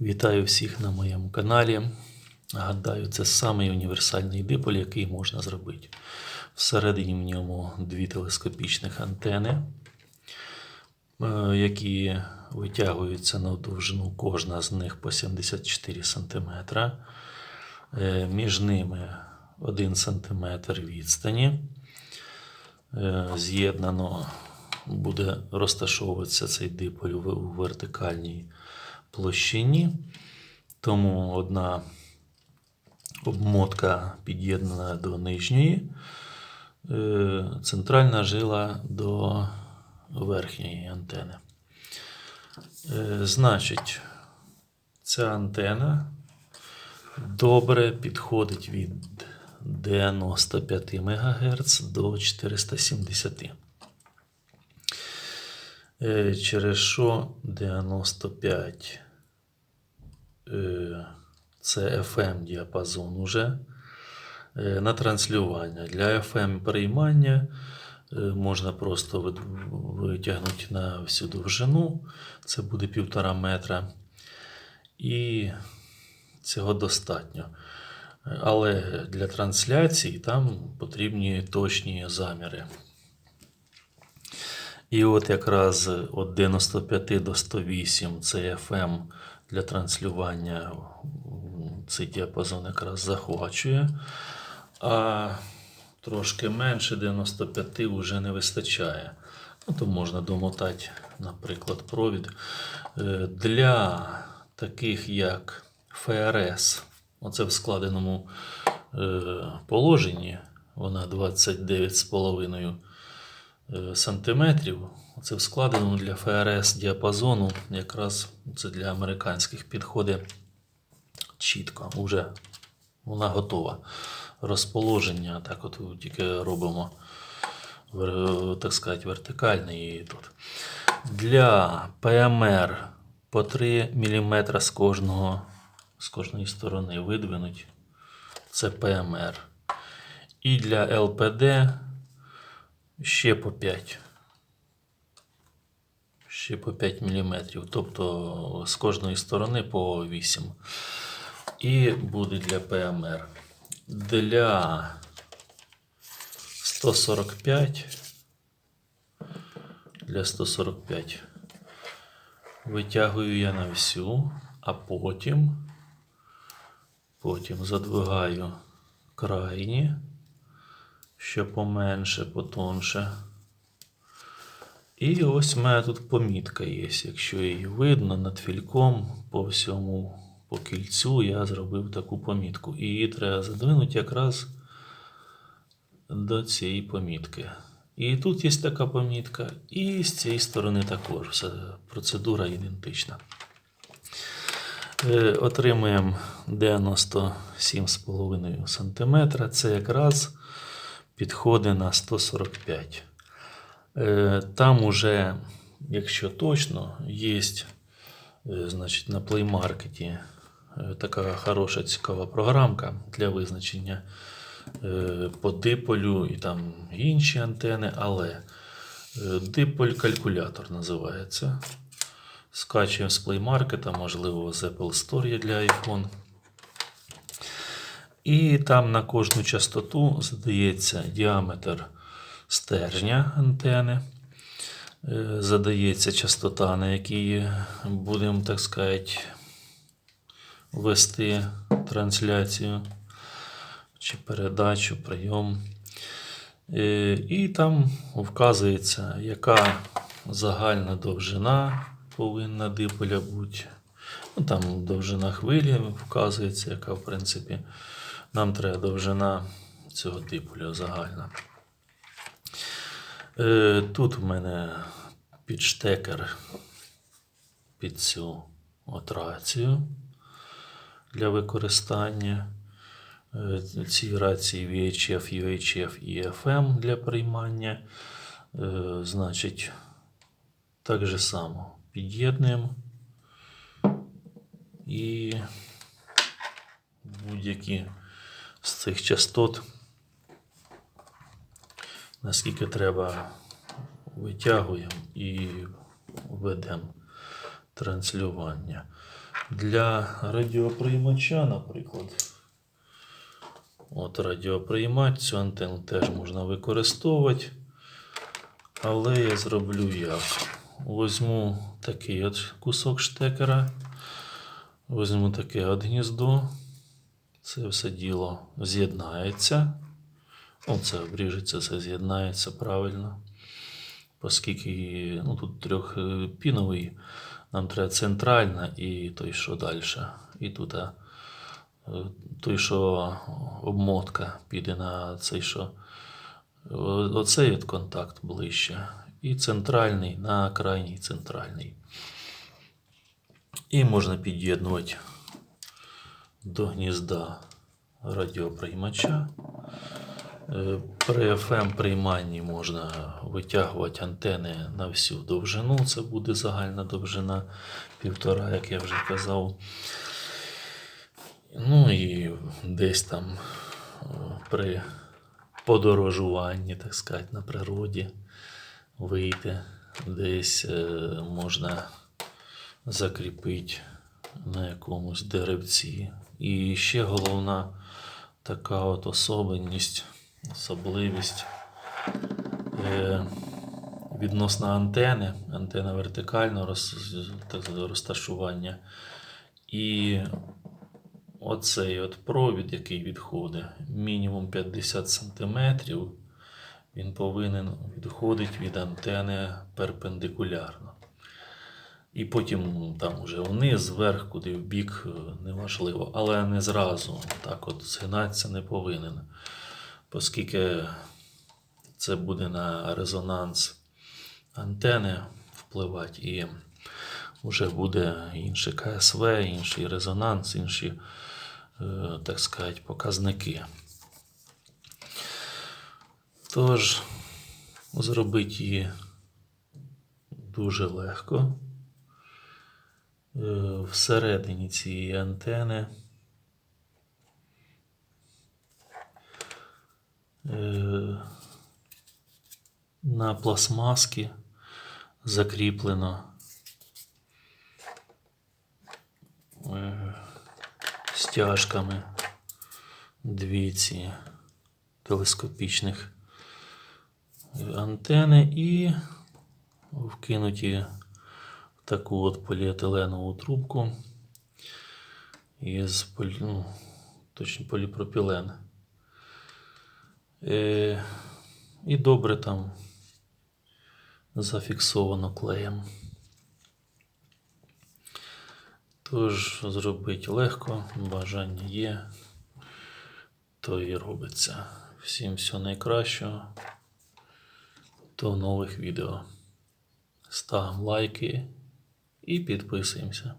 Вітаю всіх на моєму каналі. Гадаю, це самий універсальний диполь, який можна зробити. Всередині в ньому дві телескопічних антени, е, які витягуються на довжину, кожна з них по 74 см. Між ними 1 см відстані. Е, З'єднано буде розташовуватися цей диполь у вертикальній площині. Тому одна обмотка під'єднана до нижньої, е, центральна жила до верхньої антени. Е, Значить, ця антена добре підходить від 95 МГц до 470. Е, Через що 95 е, це FM діапазон уже е, на транслювання. Для FM переймання е, можна просто витягнути на всю довжину, це буде півтора метра. І цього достатньо. Але для трансляції там потрібні точні заміри. І от якраз від 95 до 108 це FM для транслювання цей діапазон якраз захвачує. А трошки менше 95 вже не вистачає. Ну, то можна домотати, наприклад, провід. Е, Для таких як ФРС, оце в складеному е, положенні, вона 29,5 е, сантиметрів. Це в складеному для ФРС діапазону, якраз це для американських підходить чітко. Уже вона готова. Розположення, так от тільки робимо, так сказати, вертикальне і тут. Для ПМР по 3 мм з кожного з кожної сторони видвинуть. Це ПМР. І для ЛПД ще по 5. Ще по 5 мм. Тобто з кожної сторони по 8. І буде для ПМР. Для 145. Для 145 витягую я на всю, а потім, потім задвигаю крайні, що поменше, потонше. І ось у мене тут помітка є. Якщо її видно над фільком по всьому по кільцю, я зробив таку помітку. І її треба задвинути якраз до цієї помітки. І тут є така помітка, і з цієї сторони також. Все, процедура ідентична. Е, Отримуємо 97,5 см. Це якраз підходить на 145. Е, Там уже, якщо точно, є значить, на е, така хороша цікава програмка для визначення е, по диполю і там інші антени, але е, диполь калькулятор називається. Скачуємо з Market, можливо, з Apple Store є для iPhone. І там на кожну частоту задається діаметр стержня антени. Е, Задається частота, на якій будемо, так сказати, вести трансляцію чи передачу, прийом. Е, І там вказується, яка загальна довжина повинна диполя бути. Ну, там довжина хвилі вказується, яка, в принципі, нам треба довжина цього диполя загальна. Е, Тут в мене підштекер під цю от рацію для використання. Е, Ці рації VHF, UHF і FM для приймання. Е, Значить, так же само під'єднуємо і будь-які з цих частот, наскільки треба, витягуємо і ведемо транслювання. Для радіоприймача, наприклад. От радіоприймач, цю антенну теж можна використовувати. Але я зроблю як. Возьму такий от кусок штекера. Возьму таке от гніздо. Це все діло з'єднається. Оце обріжеться, це з'єднається правильно. Оскільки ну, тут трьохпіновий, нам треба центральна і той, що далі. І тут е, той, що обмотка піде на цей, що оцей от контакт ближче. І центральний на крайній центральний. І можна під'єднувати до гнізда радіоприймача. Е, При FM прийманні можна витягувати антени на всю довжину. Це буде загальна довжина півтора, як я вже казав. Ну і десь там е, при подорожуванні, так сказати, на природі вийти, десь е, можна закріпити на якомусь деревці. І ще головна така от особливість, особливість е, відносно антени, антена вертикального роз, розташування. І оцей от провід, який відходить, мінімум 50 см, він повинен відходити від антени перпендикулярно. І потім там уже вниз, вверх, куди в бік, е, неважливо. Але не зразу так от згинатися не повинен. Оскільки це буде на резонанс антени впливати, і вже буде інше КСВ, інший резонанс, інші, е, так сказати, показники. Тож, зробити її дуже легко. Е, Всередині цієї антени. Е, на пластмаски закріплено. Е, стяжками дві ці телескопічних антени і вкинуті таку от поліетиленову трубку із полі, ну, точно поліпропілен. Е, і добре там зафіксовано клеєм. Тож зробити легко, бажання є, то і робиться. Всім всього найкращого. До нових відео. Ставимо лайки і підписуємося.